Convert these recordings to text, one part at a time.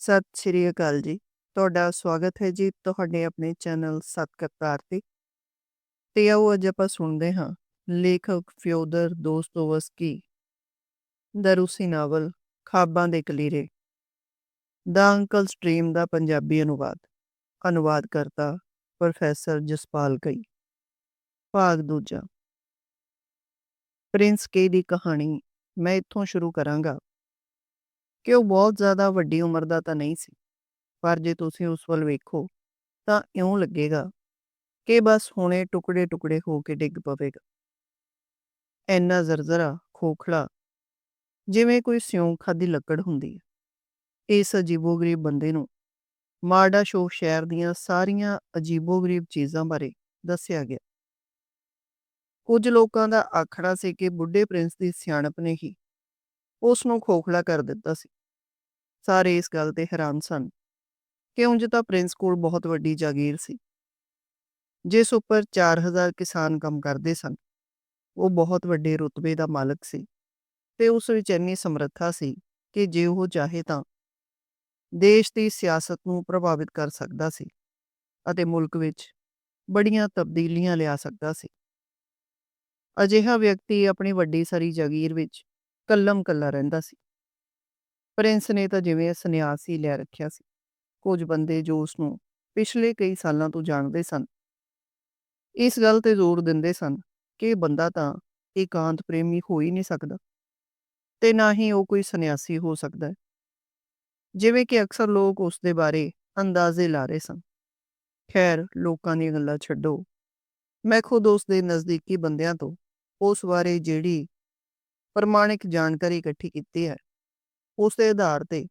ਸਤਿ ਸ਼੍ਰੀ ਅਕਾਲ ਜੀ। ਤੁਹਾਡਾ ਸਵਾਗਤ ਹੈ ਜੀ ਤੁਹਾਡੇ ਆਪਣੇ ਚੈਨਲ ਸੱਤ ਕਰਤਾਰ ਤੇ। ਤੇ ਆਓ ਅੱਜ ਆਪਾਂ ਸੁਣਦੇ ਹਾਂ, ਲੇਖਕ ਫਿਓਦਰ ਦੋਸਤੋਵਸਕੀ ਦਾ ਰੂਸੀ ਨਾਵਲ, ਖਾਬਾਂ ਦੇ ਕਲੀਰੇ ਦਾ ਅੰਕਲ ਸਟ੍ਰੀਮ ਦਾ ਪੰਜਾਬੀ ਅਨੁਵਾਦ ਅਨੁਵਾਦ ਕਰਤਾ ਪ੍ਰੋਫੈਸਰ ਜਸਪਾਲ ਕਈ ਭਾਗ ਦੂਜਾ ਪ੍ਰਿੰਸ ਕੇ ਦੀ ਕਹਾਣੀ, ਮੈਂ ਇੱਥੋਂ ਸ਼ੁਰੂ ਕਰਾਂਗਾ ਕਿ ਉਹ ਬਹੁਤ ਜ਼ਿਆਦਾ ਵੱਡੀ ਉਮਰ ਦਾ ਤਾਂ ਨਹੀਂ ਸੀ। ਪਰ ਜੇ ਤੁਸੀਂ ਉਸ ਵੱਲ ਵੇਖੋ, ਤਾਂ ਇਉਂ ਲੱਗੇਗਾ ਕਿ ਬਸ ਹੁਣੇ ਟੁਕੜੇ ਟੁਕੜੇ ਹੋ ਕੇ ਡਿੱਗ ਪਵੇਗਾ। ਐਨਾ ਜ਼ਰਜ਼ਰਾ, ਖੋਖਲਾ, ਜਿਵੇਂ ਕੋਈ ਸਿਉਂਖਾ ਦੀ ਲੱਕੜ ਹੁੰਦੀ ਹੈ। ਇਸ ਅਜੀਬੋ-ਗਰੀਬ ਬੰਦੇ ਨੂੰ ਮਾਰਡਾ ਸ਼ੋਫ ਸ਼ਹਿਰ ਦੀਆਂ ਸਾਰੀਆਂ ਅਜੀਬੋ-ਗਰੀਬ ਚੀਜ਼ਾਂ ਬਾਰੇ ਦੱਸਿਆ ਗਿਆ। ਕੁਝ ਲੋਕਾਂ ਦਾ ਆਖਣਾ ਸੀ ਕਿ ਬੁੱਢੇ ਪ੍ਰਿੰਸ ਦੀ ਸਿਆਣਪ ਨੇ ਹੀ ਉਸ ਨੂੰ ਖੋਖਲਾ ਕਰ ਦਿੱਤਾ ਸੀ। ਸਾਰੇ ਇਸ ਗੱਲ ਤੇ ਹੈਰਾਨ ਸਨ ਕਿ ਉਂਝ ਤਾਂ ਪ੍ਰਿੰਸ ਕੋਲ ਬਹੁਤ ਵੱਡੀ ਜਾਗੀਰ ਸੀ। ਜਿਸ ਉੱਪਰ 4000 ਕਿਸਾਨ ਕੰਮ ਕਰਦੇ ਸਨ, ਉਹ ਬਹੁਤ ਵੱਡੇ ਰੁਤਬੇ ਦਾ ਮਾਲਕ ਸੀ ਤੇ ਉਸ ਵਿੱਚ ਇੰਨੀ ਸਮਰੱਥਾ ਸੀ ਕਿ ਜੇ ਉਹ ਚਾਹੇ ਤਾਂ ਦੇਸ਼ ਦੀ ਸਿਆਸਤ ਨੂੰ ਪ੍ਰਭਾਵਿਤ ਕਰ ਸਕਦਾ ਸੀ ਅਤੇ ਮੁਲਕ ਵਿੱਚ ਬੜੀਆਂ ਤਬਦੀਲੀਆਂ ਲਿਆ ਸਕਦਾ ਸੀ। ਅਜਿਹਾ ਵਿਅਕਤੀ ਆਪਣੀ ਵੱਡੀ ਸਾਰੀ ਜਾਗੀਰ ਵਿੱਚ ਕੱਲਮ ਕੱਲਾ ਰਹਿੰਦਾ ਸੀ। ਪ੍ਰਿੰਸ ਨੇ ਤਾਂ ਜਿਵੇਂ ਸੰਨਿਆਸ ਹੀ ਲੈ ਰੱਖਿਆ ਸੀ। ਕੁਝ ਬੰਦੇ ਜੋ ਉਸ ਨੂੰ ਪਿਛਲੇ ਕਈ ਸਾਲਾਂ ਤੋਂ ਜਾਣਦੇ ਸਨ। ਇਸ ਗੱਲ ਤੇ ਜ਼ੋਰ ਦਿੰਦੇ ਸਨ ਕਿ ਬੰਦਾ ਤਾਂ ਇਕਾਂਤ ਪ੍ਰੇਮੀ ਹੋ ਹੀ ਨਹੀਂ ਸਕਦਾ ਤੇ ਨਾ ਹੀ ਉਹ ਕੋਈ ਸੰਨਿਆਸੀ ਹੋ ਸਕਦਾ ਜਿਵੇਂ ਕਿ ਅਕਸਰ ਲੋਕ ਉਸ ਦੇ ਬਾਰੇ ਅੰਦਾਜ਼ੇ ਲਾ ਰਹੇ ਸਨ। ਖੈਰ, ਲੋਕਾਂ ਦੀਆਂ ਗੱਲਾਂ ਛੱਡੋ। ਮੈਂ ਖੁਦ ਉਸ ਦੇ ਨਜ਼ਦੀਕੀ ਬੰਦਿਆਂ ਤੋਂ ਉਸ ਬਾਰੇ ਜਿਹੜੀ ਪ੍ਰਮਾਣਿਕ ਜਾਣਕਾਰੀ ਇਕੱਠੀ ਕੀਤੀ ਹੈ। ਉਸ ਦੇ ਆਧਾਰ ਤੇ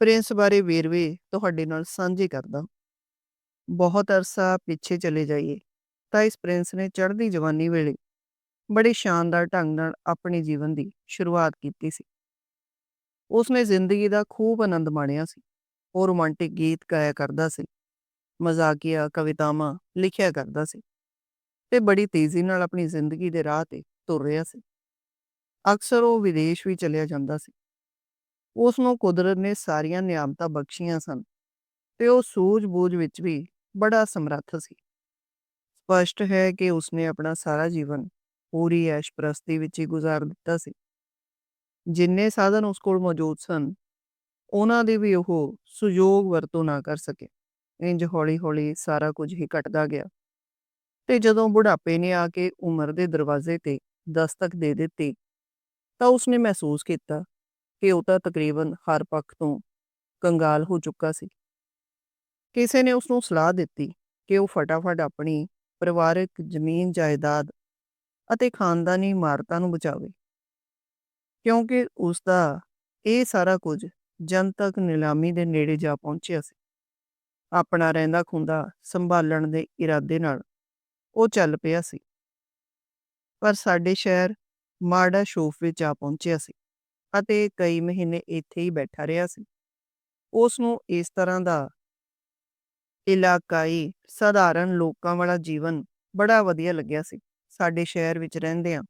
ਪ੍ਰਿੰਸ ਬਾਰੇ ਵੇਰਵੇ ਤੁਹਾਡੇ ਨਾਲ ਸਾਂਝੇ ਕਰਦਾ। ਬਹੁਤ ਅਰਸਾ ਪਿੱਛੇ ਚਲੇ ਜਾਈਏ, ਤਾਂ ਇਸ ਪ੍ਰਿੰਸ ਨੇ ਚੜ੍ਹਦੀ ਜਵਾਨੀ ਵੇਲੇ ਬੜੇ ਸ਼ਾਨਦਾਰ ਢੰਗ ਨਾਲ ਆਪਣੇ ਜੀਵਨ ਦੀ ਸ਼ੁਰੂਆਤ ਕੀਤੀ ਸੀ। ਉਸ ਨੇ ਜ਼ਿੰਦਗੀ ਦਾ ਖੂਬ ਆਨੰਦ ਮਾਣਿਆ ਸੀ, ਉਹ ਰੋਮਾਂਟਿਕ ਗੀਤ ਗਾਇਆ ਕਰਦਾ ਸੀ, ਮਜ਼ਾਕੀਆ ਕਵਿਤਾਵਾਂ ਲਿਖਿਆ ਕਰਦਾ ਸੀ ਤੇ ਬੜੀ ਤੇਜ਼ੀ ਨਾਲ ਆਪਣੀ ਜ਼ਿੰਦਗੀ ਦੇ ਰਾਹ ਤੇ ਤੁਰ ਰਿਹਾ ਸੀ। ਅਕਸਰ ਉਹ ਵਿਦੇਸ਼ ਵੀ ਚਲਿਆ ਜਾਂਦਾ ਸੀ ਉਸ ਨੂੰ ਕੁਦਰਤ ਨੇ ਸਾਰੀਆਂ ਨਿਆਮਤਾਂ ਬਖਸ਼ੀਆਂ ਸਨ ਤੇ ਉਹ ਸੂਝ-ਬੂਝ ਵਿੱਚ ਵੀ ਬੜਾ ਸਮਰੱਥ ਸੀ। ਸਪਸ਼ਟ ਹੈ ਕਿ ਉਸਨੇ ਆਪਣਾ ਸਾਰਾ ਜੀਵਨ ਪੂਰੀ ਐਸ਼ਪ੍ਰਸਤੀ ਵਿੱਚ ਹੀ ਗੁਜ਼ਾਰ ਦਿੱਤਾ ਸੀ। ਜਿੰਨੇ ਸਾਧਨ ਉਸ ਕੋਲ ਮੌਜੂਦ ਸਨ, ਉਹਨਾਂ ਦੀ ਵੀ ਉਹ ਸੁਯੋਗ ਵਰਤੋਂ ਨਾ ਕਰ ਸਕੇ। ਇੰਜ ਹੌਲੀ-ਹੌਲੀ ਸਾਰਾ ਕੁਝ ਹੀ ਘਟਦਾ ਗਿਆ ਤੇ ਜਦੋਂ ਬੁਢਾਪੇ ਨੇ ਆ ਕੇ ਉਮਰ ਦੇ ਦਰਵਾਜ਼ੇ ਤੇ ਦਸਤਕ ਦੇ ਦਿੱਤੀ, ਤਾਂ ਉਸਨੇ ਮਹਿਸੂਸ ਕੀਤਾ ਕਿ ਉਹ ਤਾਂ ਤਕਰੀਬਨ ਹਰ ਪੱਖ ਤੋਂ ਕੰਗਾਲ ਹੋ ਚੁੱਕਾ ਸੀ। ਕਿਸੇ ਨੇ ਉਸ ਨੂੰ ਸਲਾਹ ਦਿੱਤੀ ਕਿ ਉਹ ਫਟਾਫਟ ਆਪਣੀ ਪਰਿਵਾਰਕ ਜ਼ਮੀਨ, ਜਾਇਦਾਦ ਅਤੇ ਖਾਨਦਾਨੀ ਇਮਾਰਤਾਂ ਨੂੰ ਬਚਾਵੇ। ਕਿਉਂਕਿ ਉਸ ਦਾ ਇਹ ਸਾਰਾ ਕੁਝ ਜਨਤਕ ਨਿਲਾਮੀ ਦੇ ਨੇੜੇ ਜਾ ਪਹੁੰਚਿਆ ਸੀ। ਆਪਣਾ ਰਹਿੰਦਾ ਖੁੰਦਾ ਸੰਭਾਲਣ ਦੇ ਇਰਾਦੇ ਨਾਲ ਉਹ ਚੱਲ ਪਿਆ ਸੀ। ਪਰ ਸਾਡੇ ਸ਼ਹਿਰ ਮਾੜਾ ਸ਼ੋਫ ਵਿੱਚ ਆ ਪਹੁੰਚਿਆ ਸੀ। ਅਤੇ ਕਈ ਮਹੀਨੇ ਇੱਥੇ ਹੀ ਬੈਠਾ ਰਿਹਾ ਸੀ। ਉਸ ਨੂੰ ਇਸ ਤਰ੍ਹਾਂ ਦਾ ਇਲਾਕਾਈ ਸਧਾਰਨ ਲੋਕਾਂ ਵਾਲਾ ਜੀਵਨ ਬੜਾ ਵਧੀਆ ਲੱਗਿਆ ਸੀ। ਸਾਡੇ ਸ਼ਹਿਰ ਵਿੱਚ ਰਹਿੰਦਿਆਂ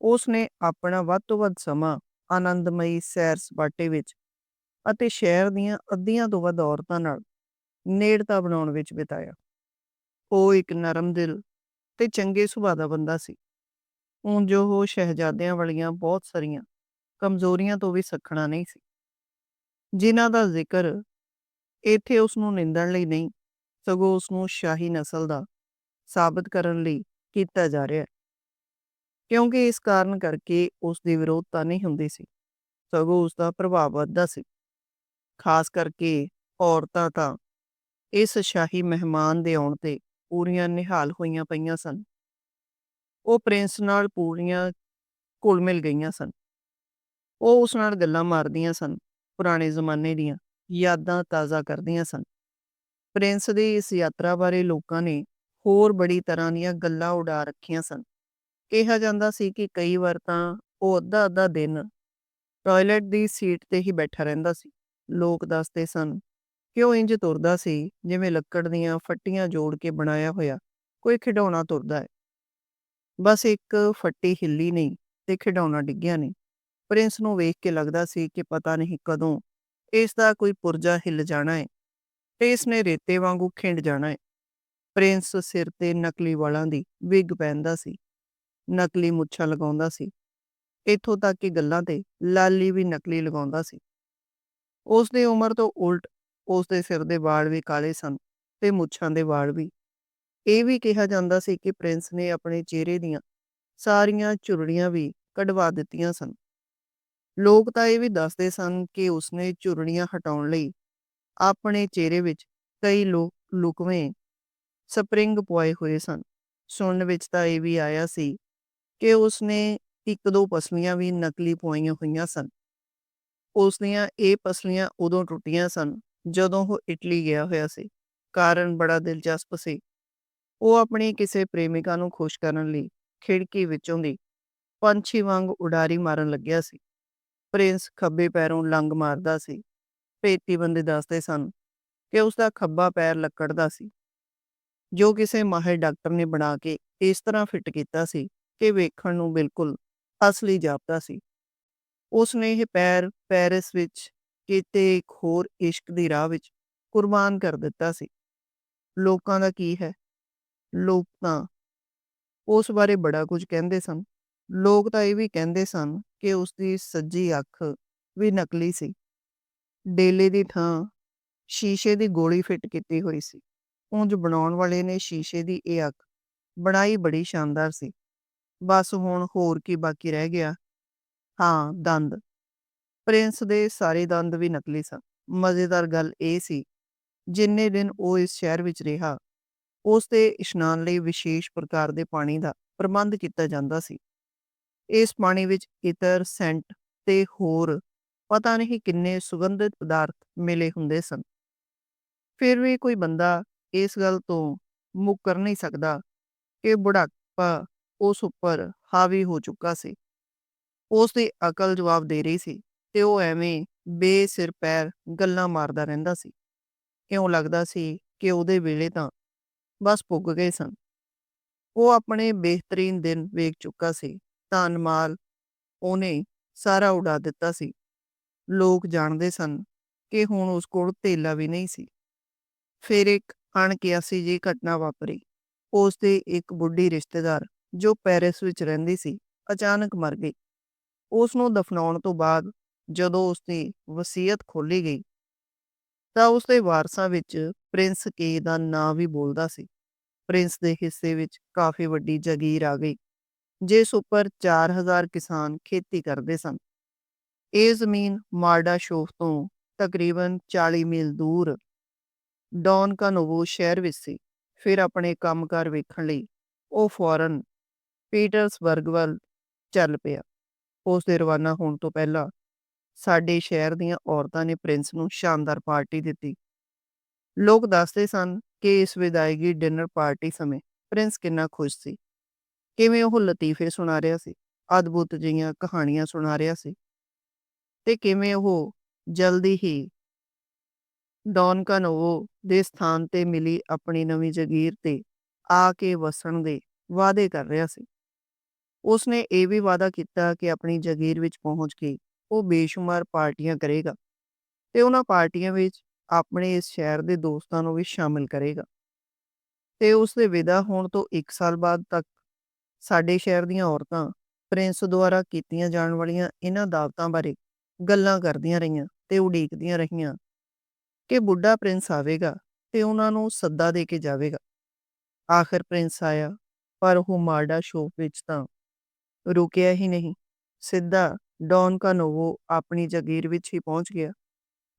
ਉਸ ਨੇ ਆਪਣਾ ਵੱਧ ਤੋਂ ਵੱਧ ਸਮਾਂ ਆਨੰਦਮਈ ਸੈਰ ਸਪਾਟੇ ਵਿੱਚ ਅਤੇ ਸ਼ਹਿਰ ਦੀਆਂ ਅੱਧੀਆਂ ਤੋਂ ਵੱਧ ਔਰਤਾਂ ਨਾਲ ਨੇੜਤਾ ਬਣਾਉਣ ਵਿੱਚ ਬਿਤਾਇਆ। ਉਹ ਇੱਕ ਨਰਮ ਦਿਲ ਤੇ ਚੰਗੇ ਸੁਭਾਅ ਦਾ ਬੰਦਾ ਸੀ। ਉਂਝ ਉਹ ਸ਼ਹਿਜ਼ਾਦਿਆਂ ਵਾਲੀਆਂ ਬਹੁਤ ਸਾਰੀਆਂ ਕਮਜ਼ੋਰੀਆਂ ਤੋਂ ਵੀ ਸਖਣਾ ਨਹੀਂ ਸੀ। ਜਿਨ੍ਹਾਂ ਦਾ ਜ਼ਿਕਰ ਇੱਥੇ ਉਸ ਨੂੰ ਨਿੰਦਣ ਲਈ ਨਹੀਂ, ਸਗੋਂ ਉਸ ਨੂੰ ਸ਼ਾਹੀ ਨਸਲ ਦਾ ਸਾਬਤ ਕਰਨ ਲਈ ਕੀਤਾ ਜਾ ਰਿਹਾ ਹੈ। ਕਿਉਂਕਿ ਇਸ ਕਾਰਨ ਕਰਕੇ ਉਸ ਦੀ ਵਿਰੋਧਤਾ ਨਹੀਂ ਹੁੰਦੀ ਸੀ, ਸਗੋਂ ਉਸ ਦਾ ਪ੍ਰਭਾਵ ਵੱਧਦਾ ਸੀ। ਖਾਸ ਕਰਕੇ ਔਰਤਾਂ ਤਾਂ ਇਸ ਸ਼ਾਹੀ ਮਹਿਮਾਨ ਦੇ ਆਉਣ ਤੇ ਪੂਰੀਆਂ ਨਿਹਾਲ ਹੋਈਆਂ ਪਈਆਂ ਸਨ। ਉਹ ਪ੍ਰਿੰਸ ਨਾਲ ਪੂਰੀਆਂ ਘੁਲ ਮਿਲ ਗਈਆਂ ਸਨ। ਉਹ ਉਸ ਨਾਲ ਗੱਲਾਂ ਮਾਰਦੀਆਂ ਸਨ, ਪੁਰਾਣੇ ਜ਼ਮਾਨੇ ਦੀਆਂ ਯਾਦਾਂ ਤਾਜ਼ਾ ਕਰਦੀਆਂ ਸਨ। ਪ੍ਰਿੰਸ ਦੀ ਇਸ ਯਾਤਰਾ ਬਾਰੇ ਲੋਕਾਂ ਨੇ ਹੋਰ ਬੜੀ ਤਰ੍ਹਾਂ ਦੀਆਂ ਗੱਲਾਂ ਉਡਾ ਰੱਖੀਆਂ ਸਨ। ਕਿਹਾ ਜਾਂਦਾ ਸੀ ਕਿ ਕਈ ਵਾਰ ਤਾਂ ਉਹ ਅੱਧਾ ਅੱਧਾ ਦਿਨ ਟਾਇਲਟ ਦੀ ਸੀਟ ਤੇ ਹੀ ਬੈਠਾ ਰਹਿੰਦਾ ਸੀ। ਲੋਕ ਦੱਸਦੇ ਸਨ ਕਿ ਉਹ ਇੰਜ ਤੁਰਦਾ ਸੀ? ਜਿਵੇਂ ਲੱਕੜ ਦੀਆਂ ਫੱਟੀਆਂ ਜੋੜ ਕੇ ਬਣਾਇਆ ਹੋਇਆ ਕੋਈ ਖਿਡੌਣਾ ਤੁਰਦਾ ਹੈ। ਬਸ ਇੱਕ ਫੱਟੀ ਹਿੱਲੀ ਨਹੀਂ ਤੇ ਖਿਡੌਣਾ ਡਿੱਗਿਆ ਨਹੀਂ। ਪ੍ਰਿੰਸ ਨੂੰ ਵੇਖ ਕੇ ਲੱਗਦਾ ਸੀ ਕਿ ਪਤਾ ਨਹੀਂ ਕਦੋਂ ਇਸ ਦਾ ਕੋਈ ਪੁਰਜਾ ਹਿੱਲ ਜਾਣਾ ਹੈ ਤੇ ਇਸ ਨੇ ਰੇਤੇ ਵਾਂਗੂ ਖਿੰਡ ਜਾਣਾ ਹੈ ਪ੍ਰਿੰਸ ਸਿਰ ਤੇ ਨਕਲੀ ਵਾਲਾਂ ਦੀ ਵਿਗ ਪਹਿਨਦਾ ਸੀ, ਨਕਲੀ ਮੁੱਛਾਂ ਲਗਾਉਂਦਾ ਸੀ। ਇੱਥੋਂ ਤੱਕ ਕਿ ਗੱਲਾਂ ਤੇ ਲਾਲੀ ਵੀ ਨਕਲੀ ਲਗਾਉਂਦਾ ਸੀ। ਉਸ ਦੀ ਉਮਰ ਤੋਂ ਉਲਟ ਉਸ ਦੇ ਸਿਰ ਦੇ ਵਾਲ ਵੀ ਕਾਲੇ ਸਨ ਤੇ ਮੁੱਛਾਂ ਦੇ ਵਾਲ ਵੀ। ਇਹ ਵੀ ਕਿਹਾ ਜਾਂਦਾ ਸੀ ਕਿ ਪ੍ਰਿੰਸ ਨੇ ਆਪਣੇ ਚਿਹਰੇ ਦੀਆਂ ਸਾਰੀਆਂ ਚੁਰੜੀਆਂ ਵੀ ਕਢਵਾ ਦਿੱਤੀਆਂ ਸਨ। ਲੋਕ ਤਾਂ ਇਹ ਵੀ ਦੱਸਦੇ ਸਨ ਕਿ ਉਸਨੇ ਝੁਰੜੀਆਂ ਹਟਾਉਣ ਲਈ ਆਪਣੇ ਚਿਹਰੇ ਵਿੱਚ ਕਈ ਲੋਕ, ਲੁਕਵੇਂ ਸਪਰਿੰਗ ਪੁਆਏ ਹੋਏ ਸਨ। ਸੁਣਨ ਵਿੱਚ ਤਾਂ ਇਹ ਵੀ ਆਇਆ ਸੀ ਕਿ ਉਸਨੇ ਇੱਕ ਦੋ ਪਸਲੀਆਂ ਵੀ ਨਕਲੀ ਪਵਾਈਆਂ ਹੋਈਆਂ ਸਨ। ਉਸ ਦੀਆਂ ਇਹ ਪਸਲੀਆਂ ਉਦੋਂ ਟੁੱਟੀਆਂ ਸਨ ਜਦੋਂ ਉਹ ਇਟਲੀ ਗਿਆ ਹੋਇਆ ਸੀ। ਕਾਰਨ ਬੜਾ ਦਿਲਚਸਪ ਸੀ। ਉਹ ਆਪਣੀ ਕਿਸੇ ਪ੍ਰੇਮਿਕਾ ਨੂੰ ਖੁਸ਼ ਕਰਨ ਲਈ ਖਿੜਕੀ ਵਿੱਚੋਂ ਦੀ ਪੰਛੀ ਵਾਂਗ ਉਡਾਰੀ ਮਾਰਨ ਲੱਗਿਆ ਸੀ। ਪ੍ਰਿੰਸ ਖੱਬੇ ਪੈਰੋਂ ਲੰਗ ਮਾਰਦਾ ਸੀ। ਭੇਤੀ ਬੰਦੇ ਦੱਸਦੇ ਸਨ ਕਿ ਉਸ ਦਾ ਖੱਬਾ ਪੈਰ ਲੱਕੜਦਾ ਸੀ। ਜੋ ਕਿਸੇ ਮਾਹਿਰ ਡਾਕਟਰ ਨੇ ਬਣਾ ਕੇ ਇਸ ਤਰ੍ਹਾਂ ਫਿੱਟ ਕੀਤਾ ਸੀ ਕਿ ਵੇਖਣ ਨੂੰ ਬਿਲਕੁਲ ਅਸਲੀ ਜਾਪਦਾ ਸੀ। ਉਸ ਨੇ ਇਹ ਪੈਰ ਪੈਰਿਸ ਵਿੱਚ ਕਿਤੇ ਇੱਕ ਹੋਰ ਇਸ਼ਕ ਦੀ ਰਾਹ ਵਿੱਚ ਕੁਰਬਾਨ ਕਰ ਦਿੱਤਾ ਸੀ। ਲੋਕਾਂ ਦਾ ਕੀ ਹੈ? ਲੋਕ ਤਾਂ ਉਸ ਬਾਰੇ ਬੜਾ ਕੁਝ ਕਹਿੰਦੇ ਸਨ। ਲੋਕ ਤਾਂ ਇਹ ਵੀ ਕਹਿੰਦੇ ਸਨ ਕਿ ਉਸ ਦੀ ਸੱਜੀ ਅੱਖ ਵੀ ਨਕਲੀ ਸੀ। ਡੇਲੇ ਦੀ ਥਾਂ ਸ਼ੀਸ਼ੇ ਦੀ ਗੋਲੀ ਫਿੱਟ ਕੀਤੀ ਹੋਈ ਸੀ। ਉਂਝ ਬਣਾਉਣ ਵਾਲੇ ਨੇ ਸ਼ੀਸ਼ੇ ਦੀ ਇਹ ਅੱਖ ਬਣਾਈ ਬੜੀ ਸ਼ਾਨਦਾਰ ਸੀ। ਬਸ ਹੁਣ ਹੋਰ ਕੀ ਬਾਕੀ ਰਹਿ ਗਿਆ। ਹਾਂ, ਦੰਦ। ਪ੍ਰਿੰਸ ਦੇ ਸਾਰੇ ਦੰਦ ਵੀ ਨਕਲੀ ਸਨ। ਮਜ਼ੇਦਾਰ ਗੱਲ ਇਹ ਸੀ, ਜਿੰਨੇ ਦਿਨ ਉਹ ਇਸ ਸ਼ਹਿਰ ਵਿੱਚ ਰਿਹਾ, ਉਸ ਤੇ ਇਸ਼ਨਾਨ ਲਈ ਵਿਸ਼ੇਸ਼ ਪ੍ਰਕਾਰ ਦੇ ਪਾਣੀ ਦਾ ਪ੍ਰਬੰਧ ਕੀਤਾ ਜਾਂਦਾ ਸੀ। ਇਸ ਪਾਣੀ ਵਿੱਚ ਇਤਰ, ਸੈਂਟ ਤੇ ਹੋਰ ਪਤਾ ਨਹੀਂ ਕਿੰਨੇ ਸੁਗੰਧਿਤ ਪਦਾਰਥ ਮਿਲੇ ਹੁੰਦੇ ਸਨ। ਫਿਰ ਵੀ ਕੋਈ ਬੰਦਾ ਇਸ ਗੱਲ ਤੋਂ ਮੁੱਕਰ ਨਹੀਂ ਸਕਦਾ ਕਿ ਬੁਢਾਪਾ ਉਸ ਉੱਪਰ ਹਾਵੀ ਹੋ ਚੁੱਕਾ ਸੀ। ਉਸ ਦੀ ਅਕਲ ਜਵਾਬ ਦੇ ਰਹੀ ਸੀ ਤੇ ਉਹ ਐਵੇਂ ਬੇਸਿਰ ਪੈਰ ਗੱਲਾਂ ਮਾਰਦਾ ਰਹਿੰਦਾ ਸੀ। ਇਉਂ ਲੱਗਦਾ ਸੀ ਕਿ ਉਹਦੇ ਵੇਲੇ ਤਾਂ ਬਸ ਪੁੱਗ ਗਏ ਸਨ। ਉਹ ਆਪਣੇ ਬਿਹਤਰੀਨ ਦਿਨ ਵੇਖ ਚੁੱਕਾ ਸੀ ਧਨ, ਮਾਲ, ਉਹਨੇ ਸਾਰਾ ਉਡਾ ਦਿੱਤਾ ਸੀ। ਲੋਕ ਜਾਣਦੇ ਸਨ ਕਿ ਹੁਣ ਉਸ ਕੋਲ ਧੇਲਾ ਵੀ ਨਹੀਂ ਸੀ। ਫਿਰ ਇੱਕ ਅਣਕਿਆਸੀ ਜੀ ਘਟਨਾ ਵਾਪਰੀ। ਉਸ ਦੇ ਇੱਕ ਬੁੱਢੀ ਰਿਸ਼ਤੇਦਾਰ ਜੋ ਪੈਰਿਸ ਵਿੱਚ ਰਹਿੰਦੀ ਸੀ, ਅਚਾਨਕ ਮਰ ਗਈ। ਉਸ ਨੂੰ ਦਫਨਾਉਣ ਤੋਂ ਬਾਅਦ ਜਦੋਂ ਉਸ ਦੀ ਵਸੀਅਤ ਖੋਲੀ ਗਈ, ਤਾਂ ਉਸ ਦੇ ਵਾਰਸਾਂ ਵਿੱਚ ਪ੍ਰਿੰਸ ਕੇ ਦਾ ਨਾਂ ਵੀ ਬੋਲਦਾ ਸੀ। ਪ੍ਰਿੰਸ ਦੇ ਹਿੱਸੇ ਵਿੱਚ ਕਾਫੀ ਵੱਡੀ ਜ਼ਗੀਰ ਆ ਗਈ। ਜਿਸ ਉੱਪਰ 4000 ਕਿਸਾਨ ਖੇਤੀ ਕਰਦੇ ਸਨ। ਇਹ ਜ਼ਮੀਨ ਮਾਰਡਾ ਸ਼ੋਫ ਤੋਂ ਤਕਰੀਬਨ 40 ਮੀਲ ਦੂਰ ਡੌਨ ਕਾਨੋਵੋ ਸ਼ਹਿਰ ਵਿੱਚ ਸੀ। ਫਿਰ ਆਪਣੇ ਕੰਮਕਾਰ ਵੇਖਣ ਲਈ ਉਹ ਫੌਰਨ ਪੀਟਰਸਬਰਗ ਵੱਲ ਚੱਲ ਪਿਆ। ਉਸ ਦੇ ਰਵਾਨਾ ਹੋਣ ਤੋਂ ਪਹਿਲਾਂ ਸਾਡੇ ਸ਼ਹਿਰ ਦੀਆਂ ਔਰਤਾਂ ਨੇ ਪ੍ਰਿੰਸ ਨੂੰ ਸ਼ਾਨਦਾਰ ਪਾਰਟੀ ਦਿੱਤੀ। ਲੋਕ ਦੱਸਦੇ ਸਨ ਕਿ ਇਸ ਵਿਦਾਇਗੀ ਡਿਨਰ ਪਾਰਟੀ ਸਮੇਂ ਪ੍ਰਿੰਸ ਕਿੰਨਾ ਖੁਸ਼ ਸੀ। ਕਿਵੇਂ ਉਹ ਲਤੀਫੇ ਸੁਣਾ ਰਿਹਾ ਸੀ, ਅਦਭੁਤ ਜਿਹੀਆਂ ਕਹਾਣੀਆਂ ਸੁਣਾ ਰਿਹਾ ਸੀ ਤੇ ਕਿਵੇਂ ਉਹ ਜਲਦੀ ਹੀ ਡੌਨ ਕਾਨੋਵੋ ਦੇ ਸਥਾਨ ਤੇ ਮਿਲੀ ਆਪਣੀ ਨਵੀਂ ਜ਼ਗੀਰ ਤੇ ਆ ਕੇ ਵਸਣ ਦੇ ਵਾਅਦੇ ਕਰ ਰਿਹਾ ਸੀ। ਉਸਨੇ ਇਹ ਵੀ ਵਾਅਦਾ ਕੀਤਾ ਕਿ ਆਪਣੀ ਜ਼ਗੀਰ ਵਿੱਚ ਪਹੁੰਚ ਕੇ ਉਹ ਬੇਸ਼ੁਮਾਰ ਪਾਰਟੀਆਂ ਕਰੇਗਾ ਤੇ ਉਹਨਾਂ ਪਾਰਟੀਆਂ ਵਿੱਚ ਆਪਣੇ ਇਸ ਸ਼ਹਿਰ ਦੇ ਦੋਸਤਾਂ ਨੂੰ ਵੀ ਸ਼ਾਮਿਲ ਕਰੇਗਾ। ਤੇ ਉਸ ਦੇ ਵਿਦਾ ਹੋਣ ਤੋਂ 1 ਸਾਲ ਬਾਅਦ ਤੱਕ ਸਾਡੇ ਸ਼ਹਿਰ ਦੀਆਂ ਔਰਤਾਂ ਪ੍ਰਿੰਸ ਦੁਆਰਾ ਕੀਤੀਆਂ ਜਾਣ ਵਾਲੀਆਂ ਇਹਨਾਂ ਦਾਵਤਾਂ ਬਾਰੇ ਗੱਲਾਂ ਕਰਦੀਆਂ ਰਹੀਆਂ ਤੇ ਉਡੀਕਦੀਆਂ ਰਹੀਆਂ ਕਿ ਬੁੱਢਾ ਪ੍ਰਿੰਸ ਆਵੇਗਾ ਤੇ ਉਹਨਾਂ ਨੂੰ ਸੱਦਾ ਦੇ ਕੇ ਜਾਵੇਗਾ। ਆਖਰ ਪ੍ਰਿੰਸ ਆਇਆ, ਪਰ ਉਹ ਮਾਰਡਾ ਸ਼ੋਪ ਵਿੱਚ ਤਾਂ ਰੁਕਿਆ ਹੀ ਨਹੀਂ। ਸਿੱਧਾ ਡੌਨ ਕਾਨੋਵੋ ਆਪਣੀ ਜ਼ਗੀਰ ਵਿੱਚ ਹੀ ਪਹੁੰਚ ਗਿਆ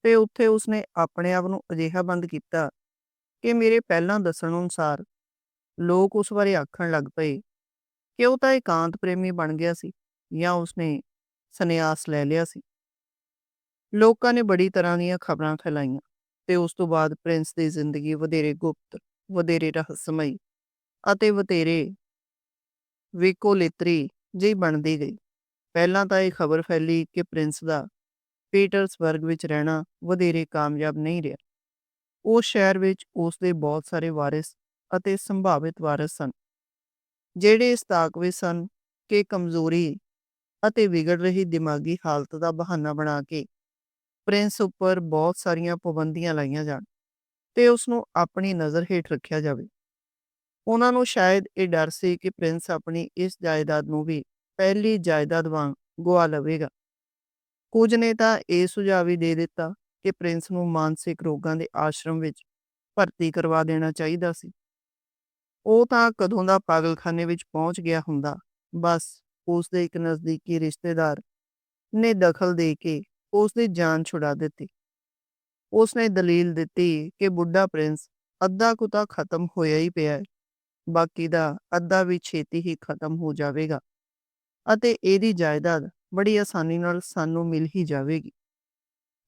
ਤੇ ਉੱਥੇ ਉਸਨੇ ਆਪਣੇ ਆਪ ਨੂੰ ਅਜਿਹਾ ਬੰਦ ਕੀਤਾ ਕਿ ਮੇਰੇ ਪਹਿਲਾਂ ਦੱਸਣ ਅਨੁਸਾਰ ਲੋਕ ਉਸ ਬਾਰੇ ਆਖਣ ਲੱਗ ਪਏ ਕਿ ਉਹ ਤਾਂ ਇਕਾਂਤ ਪ੍ਰੇਮੀ ਬਣ ਗਿਆ ਸੀ ਜਾਂ ਉਸਨੇ ਸੰਨਿਆਸ ਲੈ ਲਿਆ ਸੀ। ਲੋਕਾਂ ਨੇ ਬੜੀ ਤਰ੍ਹਾਂ ਦੀਆਂ ਖਬਰਾਂ ਫੈਲਾਈਆਂ ਤੇ ਉਸ ਤੋਂ ਬਾਅਦ ਪ੍ਰਿੰਸ ਦੀ ਜ਼ਿੰਦਗੀ ਵਧੇਰੇ ਗੁਪਤ, ਵਧੇਰੇ ਰਹੱਸਮਈ ਅਤੇ ਵਧੇਰੇ ਵਿਕੋਲੇਤਰੀ ਜਿਹੀ ਬਣਦੀ ਗਈ। ਪਹਿਲਾਂ ਤਾਂ ਇਹ ਖਬਰ ਫੈਲੀ ਕਿ ਪ੍ਰਿੰਸ ਦਾ ਪੀਟਰਸਬਰਗ ਵਿੱਚ ਰਹਿਣਾ ਵਧੇਰੇ ਕਾਮਯਾਬ ਨਹੀਂ ਰਿਹਾ। ਉਸ ਸ਼ਹਿਰ ਵਿੱਚ ਉਸ ਦੇ ਬਹੁਤ ਸਾਰੇ ਵਾਰਿਸ ਅਤੇ ਸੰਭਾਵਿਤ ਵਾਰਿਸ ਸਨ। ਜਿਹੜੇ ਇਸ ਤਾਕਵੇ ਸਨ ਕਿ ਕਮਜ਼ੋਰੀ ਅਤੇ ਵਿਗੜ ਰਹੀ ਦਿਮਾਗੀ ਹਾਲਤ ਦਾ ਬਹਾਨਾ ਬਣਾ ਕੇ ਪ੍ਰਿੰਸ ਉੱਪਰ ਬਹੁਤ ਸਾਰੀਆਂ ਪਾਬੰਦੀਆਂ ਲਾਈਆਂ ਜਾਣ ਤੇ ਉਸ ਨੂੰ ਆਪਣੀ ਨਜ਼ਰ ਹੇਠ ਰੱਖਿਆ ਜਾਵੇ। ਉਹਨਾਂ ਨੂੰ ਸ਼ਾਇਦ ਇਹ ਡਰ ਸੀ ਕਿ ਪ੍ਰਿੰਸ ਆਪਣੀ ਇਸ ਜਾਇਦਾਦ ਨੂੰ ਵੀ ਪਹਿਲੀ ਜਾਇਦਾਦ ਵਾਂਗ ਗਵਾ ਲਵੇਗਾ। ਕੁਝ ਨੇ ਤਾਂ ਇਹ ਸੁਝਾਅ ਵੀ ਦੇ ਦਿੱਤਾ ਕਿ ਪ੍ਰਿੰਸ ਨੂੰ ਮਾਨਸਿਕ ਰੋਗਾਂ ਦੇ ਆਸ਼ਰਮ ਵਿੱਚ ਭਰਤੀ ਕਰਵਾ ਦੇਣਾ ਚਾਹੀਦਾ ਸੀ। ਉਹ ਤਾਂ ਕਦੋਂ ਦਾ ਪਾਗਲਖਾਨੇ ਵਿੱਚ ਪਹੁੰਚ ਗਿਆ ਹੁੰਦਾ। ਬਸ ਉਸ ਦੇ ਇੱਕ ਨਜ਼ਦੀਕੀ ਰਿਸ਼ਤੇਦਾਰ ਨੇ ਦਖਲ ਦੇ ਕੇ ਉਸ ਦੀ ਜਾਨ ਛੁਡਾ ਦਿੱਤੀ। ਉਸ ਨੇ ਦਲੀਲ ਦਿੱਤੀ ਕਿ ਬੁੱਢਾ ਪ੍ਰਿੰਸ ਅੱਧਾ ਕੁ ਤਾਂ ਖਤਮ ਹੋਇਆ ਹੀ ਪਿਆ ਹੈ, ਬਾਕੀ ਦਾ ਅੱਧਾ ਵੀ ਛੇਤੀ ਹੀ ਖਤਮ ਹੋ ਜਾਵੇਗਾ ਅਤੇ ਇਹਦੀ ਜਾਇਦਾਦ ਬੜੀ ਆਸਾਨੀ ਨਾਲ ਸਾਨੂੰ ਮਿਲ ਹੀ ਜਾਵੇਗੀ।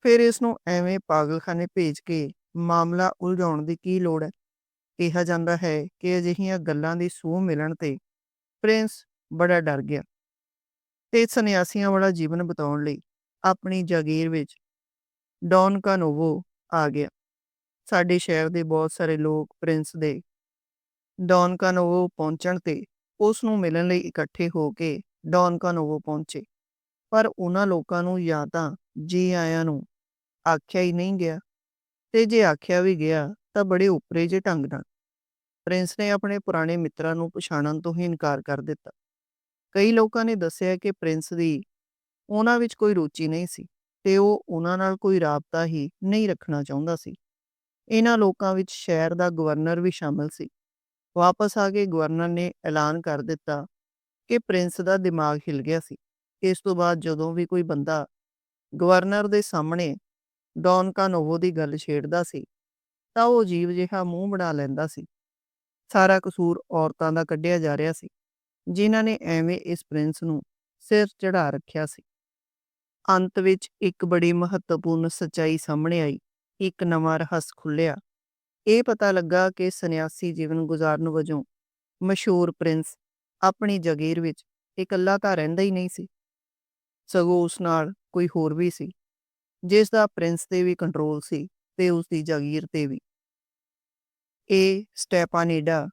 ਫਿਰ ਇਸ ਨੂੰ ਐਵੇਂ ਪਾਗਲਖਾਨੇ ਭੇਜ ਕੇ ਮਾਮਲਾ ਉਲਝਾਉਣ ਦੀ ਕੀ ਲੋੜ ਹੈ? ਕਿਹਾ ਜਾਂਦਾ ਹੈ ਕਿ ਅਜਿਹੀਆਂ ਗੱਲਾਂ ਦੀ ਸੂਹ ਮਿਲਣ ਤੇ ਪ੍ਰਿੰਸ ਬੜਾ ਡਰ ਗਿਆ ਤੇ ਸੰਨਿਆਸੀਆਂ ਵਾਲਾ ਜੀਵਨ ਬਿਤਾਉਣ ਲਈ ਆਪਣੀ ਜਾਗੀਰ ਵਿੱਚ ਡੌਨ ਕਾਨੋਵੋ ਆ ਗਿਆ। ਸਾਡੇ ਸ਼ਹਿਰ ਦੇ ਬਹੁਤ ਸਾਰੇ ਲੋਕ ਪ੍ਰਿੰਸ ਦੇ ਡੌਨ ਕਾਨੋਵੋ ਪਹੁੰਚਣ ਤੇ ਉਸ ਨੂੰ ਮਿਲਣ ਲਈ ਇਕੱਠੇ ਹੋ ਕੇ ਡੌਨ ਕਾਨੋਵੋ ਪਹੁੰਚੇ। ਪਰ ਉਹਨਾਂ ਲੋਕਾਂ ਨੂੰ ਜਾਂ ਤਾਂ ਜੀ ਆਇਆਂ ਨੂੰ ਆਖਿਆ ਹੀ ਨਹੀਂ ਗਿਆ ਤੇ ਜੇ ਆਖਿਆ ਵੀ ਗਿਆ ਤਾਂ ਬੜੇ ਉਪਰੇ ਜਿਹੇ ਢੰਗ ਨਾਲ। ਪ੍ਰਿੰਸ ਨੇ ਆਪਣੇ ਪੁਰਾਣੇ ਮਿੱਤਰਾਂ ਨੂੰ ਪਛਾਣਨ ਤੋਂ ਹੀ ਇਨਕਾਰ ਕਰ ਦਿੱਤਾ। ਕਈ ਲੋਕਾਂ ਨੇ ਦੱਸਿਆ ਕਿ ਪ੍ਰਿੰਸ ਦੀ ਉਹਨਾਂ ਵਿੱਚ ਕੋਈ ਰੁਚੀ ਨਹੀਂ ਸੀ ਤੇ ਉਹ ਉਹਨਾਂ ਨਾਲ ਕੋਈ ਰਾਬਤਾ ਹੀ ਨਹੀਂ ਰੱਖਣਾ ਚਾਹੁੰਦਾ ਸੀ। ਇਹਨਾਂ ਲੋਕਾਂ ਵਿੱਚ ਸ਼ਹਿਰ ਦਾ ਗਵਰਨਰ ਵੀ ਸ਼ਾਮਲ ਸੀ। ਵਾਪਸ ਆ ਕੇ ਗਵਰਨਰ ਨੇ ਐਲਾਨ ਕਰ ਦਿੱਤਾ ਕਿ ਪ੍ਰਿੰਸ ਦਾ ਦਿਮਾਗ ਹਿਲ ਗਿਆ ਸੀ। ਇਸ ਤੋਂ ਬਾਅਦ ਜਦੋਂ ਵੀ ਕੋਈ ਬੰਦਾ ਗਵਰਨਰ ਦੇ ਸਾਹਮਣੇ ਡੌਨ ਕਾਨੋਵੋ ਦੀ ਗੱਲ ਛੇੜਦਾ ਸੀ ਤਾਂ ਉਹ ਅਜੀਬ ਜਿਹਾ ਮੂੰਹ ਬਣਾ ਲੈਂਦਾ ਸੀ। ਸਾਰਾ ਕਸੂਰ ਔਰਤਾਂ ਦਾ ਕੱਢਿਆ ਜਾ ਰਿਹਾ ਸੀ, ਜਿਨ੍ਹਾਂ ਨੇ ਐਵੇਂ ਇਸ ਪ੍ਰਿੰਸ ਨੂੰ ਸਿਰ ਚੜਾ ਰੱਖਿਆ ਸੀ। ਅੰਤ ਵਿੱਚ ਇੱਕ ਬੜੀ ਮਹੱਤਵਪੂਰਨ ਸੱਚਾਈ ਸਾਹਮਣੇ ਆਈ, ਇੱਕ ਨਵਾਂ ਰਹੱਸ ਖੁੱਲਿਆ ਇਹ ਪਤਾ ਲੱਗਾ ਕਿ ਸੰਨਿਆਸੀ ਜੀਵਨ ਗੁਜ਼ਾਰਨ ਵਜੋਂ ਮਸ਼ਹੂਰ ਪ੍ਰਿੰਸ ਆਪਣੀ ਜਗੀਰ ਵਿੱਚ ਇਕੱਲਾ ਤਾਂ ਰਹਿੰਦਾ ਹੀ ਨਹੀਂ ਸੀ। ਸਗੋਂ ਉਸ ਨਾਲ ਕੋਈ ਹੋਰ ਵੀ ਸੀ, ਜਿਸ ਦਾ ਪ੍ਰਿੰਸ ਤੇ ਵੀ ਕੰਟਰੋਲ ਸੀ ਤੇ ਉਸ ਦੀ ਜਾਗੀਰ ਤੇ ਵੀ। ਇਹ ਸਟੈਪਾਨੀਡਾ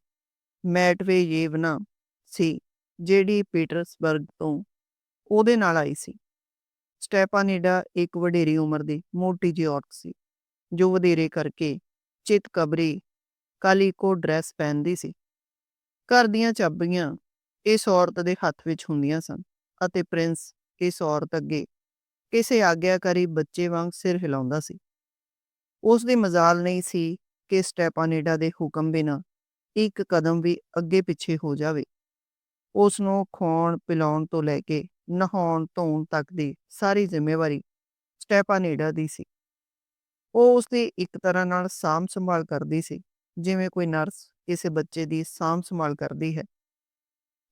ਮੈਟਵੇਯੇਵਨਾ ਸੀ, ਜਿਹੜੀ ਪੀਟਰਸਬਰਗ ਤੋਂ ਉਹਦੇ ਨਾਲ ਆਈ ਸੀ। ਸਟੈਪਾਨੀਡਾ ਇੱਕ ਵਡੇਰੀ ਉਮਰ ਦੀ ਮੋਟੀ ਜਿਹੀ ਔਰਤ ਸੀ, ਜੋ ਵਧੇਰੇ ਕਰਕੇ ਚਿਤ ਕਬਰੀ ਕਾਲੀਕੋ ਡਰੈਸ ਪਹਿਨਦੀ ਸੀ। ਘਰ ਦੀਆਂ ਚਾਬੀਆਂ ਇਸ ਔਰਤ ਦੇ ਹੱਥ ਵਿੱਚ ਹੁੰਦੀਆਂ ਸਨ ਅਤੇ ਪ੍ਰਿੰਸ ਇਸ ਔਰਤ ਅੱਗੇ ਕਿਸੇ ਆਗਿਆਕਾਰੀ ਬੱਚੇ ਵਾਂਗ ਸਿਰ ਹਿਲਾਉਂਦਾ ਸੀ। ਉਸ ਦੀ ਮਜ਼ਾਲ ਨਹੀਂ ਸੀ ਕਿ ਸਟੈਪਾਨੇਡਾ ਦੇ ਹੁਕਮ ਬਿਨਾ ਇੱਕ ਕਦਮ ਵੀ ਅੱਗੇ ਪਿੱਛੇ ਹੋ ਜਾਵੇ। ਉਸ ਨੂੰ ਖਾਣ, ਪਿਲਾਉਣ ਤੋਂ ਲੈ ਕੇ ਨਹਾਉਣ, ਧੋਣ ਤੱਕ ਦੀ ਸਾਰੀ ਜ਼ਿੰਮੇਵਾਰੀ ਸਟੈਪਾਨੇਡਾ ਦੀ ਸੀ। ਉਹ ਉਸ ਦੀ ਇੱਕ ਤਰ੍ਹਾਂ ਨਾਲ ਸਾਂਭ ਸੰਭਾਲ ਕਰਦੀ ਸੀ, ਜਿਵੇਂ ਕੋਈ ਨਰਸ ਕਿਸੇ ਬੱਚੇ ਦੀ ਸਾਂਭ ਸੰਭਾਲ ਕਰਦੀ ਹੈ।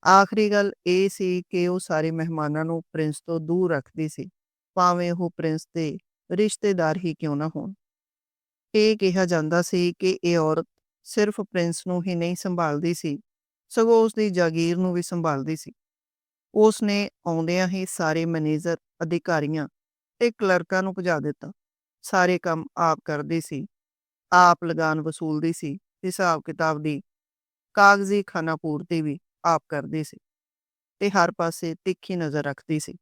ਆਖਰੀ ਗੱਲ ਇਹ ਸੀ ਕਿ ਉਹ ਸਾਰੇ ਮਹਿਮਾਨਾਂ ਨੂੰ ਪ੍ਰਿੰਸ ਤੋਂ ਦੂਰ ਰੱਖਦੀ ਸੀ, ਭਾਵੇਂ ਉਹ ਪ੍ਰਿੰਸ ਦੇ ਰਿਸ਼ਤੇਦਾਰ ਹੀ ਕਿਉਂ ਨਾ ਹੋਣ। ਇਹ ਕਿਹਾ ਜਾਂਦਾ ਸੀ ਕਿ ਇਹ ਔਰਤ ਸਿਰਫ ਪ੍ਰਿੰਸ ਨੂੰ ਹੀ ਨਹੀਂ ਸੰਭਾਲਦੀ ਸੀ, ਸਗੋਂ ਉਸ ਦੀ ਜਾਗੀਰ ਨੂੰ ਵੀ ਸੰਭਾਲਦੀ ਸੀ। ਉਸ ਨੇ ਆਉਂਦਿਆਂ ਹੀ ਸਾਰੇ ਮੈਨੇਜਰ, ਅਧਿਕਾਰੀਆਂ ਤੇ ਕਲਰਕਾਂ ਨੂੰ ਭਜਾ ਦਿੱਤਾ। ਸਾਰੇ ਕੰਮ ਆਪ ਕਰਦੀ ਸੀ, ਆਪ ਲਗਾਨ ਵਸੂਲਦੀ ਸੀ, ਹਿਸਾਬ ਕਿਤਾਬ ਦੀ, ਕਾਗਜ਼ੀ ਖਾਨਾ ਪੂਰਤੀ ਵੀ ਆਪ ਕਰਦੀ ਸੀ ਤੇ ਹਰ ਪਾਸੇ ਤਿੱਖੀ ਨਜ਼ਰ ਰੱਖਦੀ ਸੀ।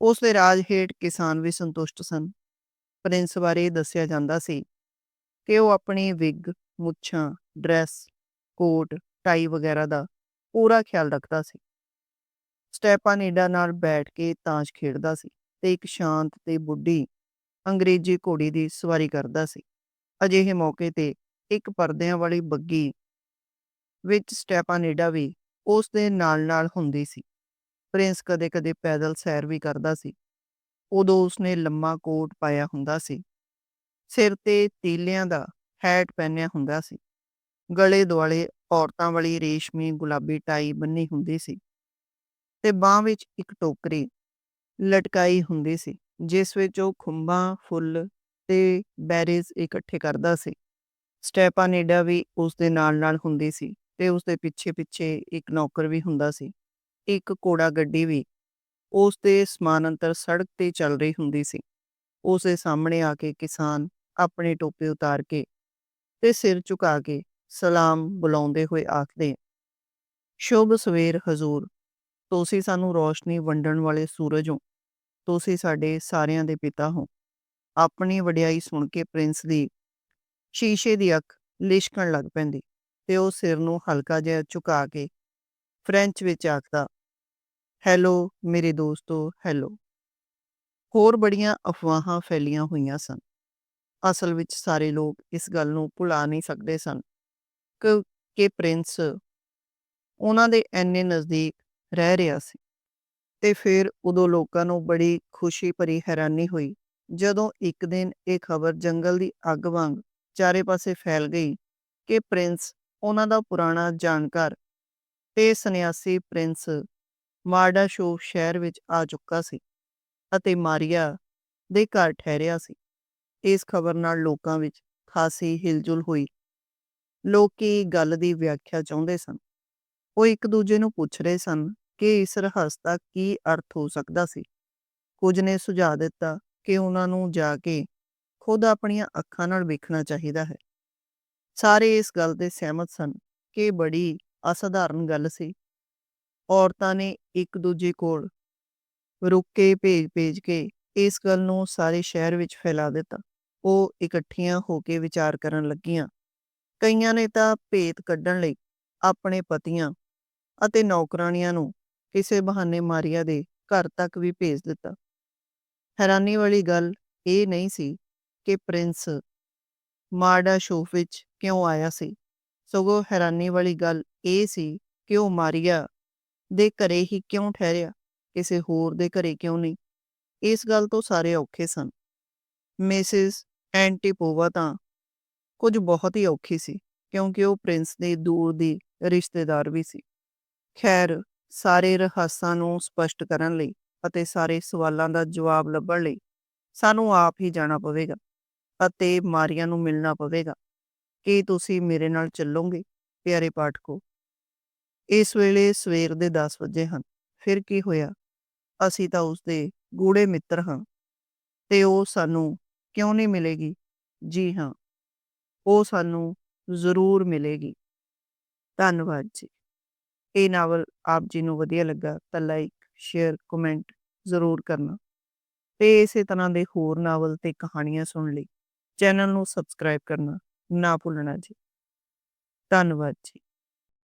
ਉਸ ਦੇ ਰਾਜ ਹੇਠ ਕਿਸਾਨ ਵੀ ਸੰਤੁਸ਼ਟ ਸਨ। ਪ੍ਰਿੰਸ ਬਾਰੇ ਦੱਸਿਆ ਜਾਂਦਾ ਸੀ ਕਿ ਉਹ ਆਪਣੀ ਵਿਗ ਮੁੱਛਾਂ ਡਰੈਸ ਕੋਟ ਟਾਈ ਵਗੈਰਾ ਦਾ ਪੂਰਾ ਖਿਆਲ ਰੱਖਦਾ ਸੀ। ਸਟੈਪਾਨੀਡਾ ਨਾਲ ਬੈਠ ਕੇ ਤਾਸ਼ ਖੇਡਦਾ ਸੀ ਤੇ ਇੱਕ ਸ਼ਾਂਤ ਤੇ ਬੁੱਢੀ ਅੰਗਰੇਜ਼ੀ ਘੋੜੀ ਦੀ ਸਵਾਰੀ ਕਰਦਾ ਸੀ। ਅਜਿਹੇ ਮੌਕੇ ਤੇ ਇੱਕ ਪਰਦਿਆਂ ਵਾਲੀ ਬੱਗੀ ਵਿੱਚ ਸਟੈਪਾਨੀਡਾ ਵੀ ਉਸ ਦੇ ਨਾਲ-ਨਾਲ ਹੁੰਦੀ ਸੀ। ਪ੍ਰਿੰਸ ਕਦੇ-ਕਦੇ ਪੈਦਲ ਸੈਰ ਵੀ ਕਰਦਾ ਸੀ। ਉਦੋਂ ਉਸਨੇ ਲੰਮਾ ਕੋਟ ਪਾਇਆ ਹੁੰਦਾ ਸੀ। ਸਿਰ ਤੇ ਤੀਲਿਆਂ ਦਾ ਹੈਟ ਪਹਿਨਿਆ ਹੁੰਦਾ ਸੀ। ਗਲੇ ਦੁਆਲੇ ਔਰਤਾਂ ਵਾਲੀ ਰੇਸ਼ਮੀ ਗੁਲਾਬੀ ਟਾਈ ਬੰਨੀ ਹੁੰਦੀ ਸੀ। ਤੇ ਬਾਹ ਵਿੱਚ ਇੱਕ ਟੋਕਰੀ ਲਟਕਾਈ ਹੁੰਦੀ ਸੀ, ਜਿਸ ਵਿੱਚ ਉਹ ਖੁੰਬਾਂ, ਫੁੱਲ ਤੇ ਬੈਰੀਜ਼ ਇਕੱਠੇ ਕਰਦਾ ਸੀ। ਸਟੈਪਾਨੇਡਾ ਵੀ ਉਸ ਦੇ ਨਾਲ-ਨਾਲ ਹੁੰਦੀ ਸੀ ਤੇ ਉਸ ਦੇ ਪਿੱਛੇ-ਪਿੱਛੇ ਇੱਕ ਨੌਕਰ ਵੀ ਹੁੰਦਾ ਸੀ। ਇੱਕ ਘੋੜਾ ਗੱਡੀ ਵੀ ਉਸ ਦੇ ਸਮਾਨਾਂਤਰ ਸੜਕ ਤੇ ਚੱਲ ਰਹੀ ਹੁੰਦੀ ਸੀ। ਉਸ ਦੇ ਸਾਹਮਣੇ ਆ ਕੇ ਕਿਸਾਨ ਆਪਣੇ ਟੋਪੇ ਉਤਾਰ ਕੇ ਤੇ ਸਿਰ ਝੁਕਾ ਕੇ ਸਲਾਮ ਬੁਲਾਉਂਦੇ ਹੋਏ ਆਖਦੇ, ਸ਼ੁਭ ਸਵੇਰ ਹਜ਼ੂਰ। ਤੁਸੀਂ ਸਾਨੂੰ ਰੋਸ਼ਨੀ ਵੰਡਣ ਵਾਲੇ ਸੂਰਜ ਹੋ। ਤੁਸੀਂ ਸਾਡੇ ਸਾਰਿਆਂ ਦੇ ਪਿਤਾ ਹੋ। ਆਪਣੀ ਵਡਿਆਈ ਸੁਣ ਕੇ ਪ੍ਰਿੰਸ ਦੀ ਸ਼ੀਸ਼ੇ ਦੀ ਅੱਖ ਲਿਸ਼ਕਣ ਲੱਗ ਪੈਂਦੀ ਤੇ ਉਹ ਸਿਰ ਨੂੰ ਹਲਕਾ ਜਿਹਾ ਝੁਕਾ ਕੇ ਫ੍ਰੈਂਚ ਵਿੱਚ ਆਖਦਾ ਹੈਲੋ, ਮੇਰੇ ਦੋਸਤੋ, ਹੈਲੋ। ਹੋਰ ਬੜੀਆਂ ਅਫਵਾਹਾਂ ਫੈਲੀਆਂ ਹੋਈਆਂ ਸਨ। ਅਸਲ ਵਿੱਚ ਸਾਰੇ ਲੋਕ ਇਸ ਗੱਲ ਨੂੰ ਭੁਲਾ ਨਹੀਂ ਸਕਦੇ ਸਨ ਕਿ ਕਿ ਪ੍ਰਿੰਸ ਉਹਨਾਂ ਦੇ ਐਨੇ ਨਜ਼ਦੀਕ ਰਹਿ ਰਿਹਾ ਸੀ। ਤੇ ਫਿਰ ਉਦੋਂ ਲੋਕਾਂ ਨੂੰ ਬੜੀ ਖੁਸ਼ੀ ਭਰੀ ਹੈਰਾਨੀ ਹੋਈ ਜਦੋਂ ਇੱਕ ਦਿਨ ਇਹ ਖਬਰ ਜੰਗਲ ਦੀ ਅੱਗ ਵਾਂਗ ਚਾਰੇ ਪਾਸੇ ਫੈਲ ਗਈ ਕਿ ਪ੍ਰਿੰਸ ਉਹਨਾਂ ਦਾ ਪੁਰਾਣਾ ਜਾਣਕਾਰ ਤੇ ਸੰਨਿਆਸੀ ਪ੍ਰਿੰਸ ਮਾਰਡਾਸ਼ੋ ਸ਼ਹਿਰ ਵਿੱਚ ਆ ਚੁੱਕਾ ਸੀ ਅਤੇ ਮਾਰੀਆ ਦੇ ਘਰ ਠਹਿਰਿਆ ਸੀ। ਇਸ ਖਬਰ ਨਾਲ ਲੋਕਾਂ ਵਿੱਚ ਖਾਸੀ ਹਿਲਜੁਲ ਹੋਈ। ਲੋਕੀ ਗੱਲ ਦੀ ਵਿਆਖਿਆ ਚਾਹੁੰਦੇ ਸਨ? ਉਹ ਇੱਕ ਦੂਜੇ ਨੂੰ ਪੁੱਛ ਰਹੇ ਸਨ ਕਿ ਇਸ ਰਹੱਸ ਦਾ ਕੀ ਅਰਥ ਹੋ ਸਕਦਾ ਸੀ। ਕੁਝ ਨੇ ਸੁਝਾਅ ਦਿੱਤਾ ਕਿ ਉਹਨਾਂ ਨੂੰ ਜਾ ਕੇ ਖੁਦ ਆਪਣੀਆਂ ਅੱਖਾਂ ਨਾਲ ਵੇਖਣਾ ਚਾਹੀਦਾ ਹੈ। ਸਾਰੇ ਇਸ ਗੱਲ ਦੇ ਸਹਿਮਤ ਸਨ ਕਿ ਬੜੀ ਅਸਧਾਰਨ ਗੱਲ ਸੀ ਔਰਤਾਂ ਨੇ ਇੱਕ ਦੂਜੇ ਕੋਲ ਰੁਕੇ ਭੇਜ-ਭੇਜ ਕੇ ਇਸ ਗੱਲ ਨੂੰ ਸਾਰੇ ਸ਼ਹਿਰ ਵਿੱਚ ਫੈਲਾ ਦਿੱਤਾ। ਉਹ ਇਕੱਠੀਆਂ ਹੋ ਕੇ ਵਿਚਾਰ ਕਰਨ ਲੱਗੀਆਂ। ਕਈਆਂ ਨੇ ਤਾਂ ਭੇਤ ਕੱਢਣ ਲਈ ਆਪਣੇ ਪਤੀਆਂ ਅਤੇ ਨੌਕਰਾਨੀਆਂ ਨੂੰ ਕਿਸੇ ਬਹਾਨੇ ਮਾਰੀਆ ਦੇ ਘਰ ਤੱਕ ਵੀ ਭੇਜ ਦਿੱਤਾ। ਹੈਰਾਨੀ ਵਾਲੀ ਗੱਲ ਇਹ ਨਹੀਂ ਸੀ ਕਿ ਪ੍ਰਿੰਸ ਮਾਰਡਾ ਸ਼ੋਫ ਵਿੱਚ ਕਿਉਂ ਆਇਆ ਸੀ। ਸਗੋਂ ਹੈਰਾਨੀ ਵਾਲੀ ਗੱਲ ਇਹ ਸੀ ਕਿ ਉਹ ਮਾਰੀਆ ਦੇ ਘਰੇ ਹੀ ਕਿਉਂ ਠਹਿਰਿਆ? ਕਿਸੇ ਹੋਰ ਦੇ ਘਰੇ ਕਿਉਂ ਨਹੀਂ? ਇਸ ਗੱਲ ਤੋਂ ਸਾਰੇ ਔਖੇ ਸਨ। ਮਿਸਿਸ ਐਂਟੀਪੋਵਾ ਤਾਂ ਕੁਝ ਬਹੁਤ ਹੀ ਔਖੀ ਸੀ, ਕਿਉਂਕਿ ਉਹ ਪ੍ਰਿੰਸ ਦੇ ਦੂਰ ਦੀ ਰਿਸ਼ਤੇਦਾਰ ਵੀ ਸੀ। ਖੈਰ, ਸਾਰੇ ਰਹੱਸਾਂ ਨੂੰ ਸਪਸ਼ਟ ਕਰਨ ਲਈ ਅਤੇ ਸਾਰੇ ਸਵਾਲਾਂ ਦਾ ਜਵਾਬ ਲੱਭਣ ਲਈ ਸਾਨੂੰ ਆਪ ਹੀ ਜਾਣਾ ਪਵੇਗਾ ਅਤੇ ਮਾਰੀਆਂ ਨੂੰ ਮਿਲਣਾ ਪਵੇਗਾ। ਕੀ ਤੁਸੀਂ ਮੇਰੇ ਨਾਲ ਚੱਲੋਗੇ, ਪਿਆਰੇ ਪਾਠਕੋ? ਇਸ ਵੇਲੇ ਸਵੇਰ ਦੇ 10 ਵਜੇ ਹਨ। ਫਿਰ ਕੀ ਹੋਇਆ? ਅਸੀਂ ਤਾਂ ਉਸਦੇ ਗੂੜੇ ਮਿੱਤਰ ਹਾਂ। ਤੇ ਉਹ ਸਾਨੂੰ ਕਿਉਂ ਨਹੀਂ ਮਿਲੇਗੀ? ਜੀ ਹਾਂ। ਉਹ ਸਾਨੂੰ ਜ਼ਰੂਰ ਮਿਲੇਗੀ। ਧੰਨਵਾਦ ਜੀ। ਇਹ ਨਾਵਲ ਆਪ ਜੀ ਨੂੰ ਵਧੀਆ ਲੱਗਾ ਤਾਂ ਲਾਈਕ ਸ਼ੇਅਰ ਕਮੈਂਟ ਜ਼ਰੂਰ ਕਰਨਾ। ਤੇ ਇਸੇ ਤਰ੍ਹਾਂ ਦੇ ਹੋਰ ਨਾਵਲ ਤੇ ਕਹਾਣੀਆਂ ਸੁਣਨ ਲਈ ਚੈਨਲ ਨੂੰ ਸਬਸਕ੍ਰਾਈਬ ਕਰਨਾ ਨਾ ਭੁੱਲਣਾ ਜੀ। ਧੰਨਵਾਦ ਜੀ।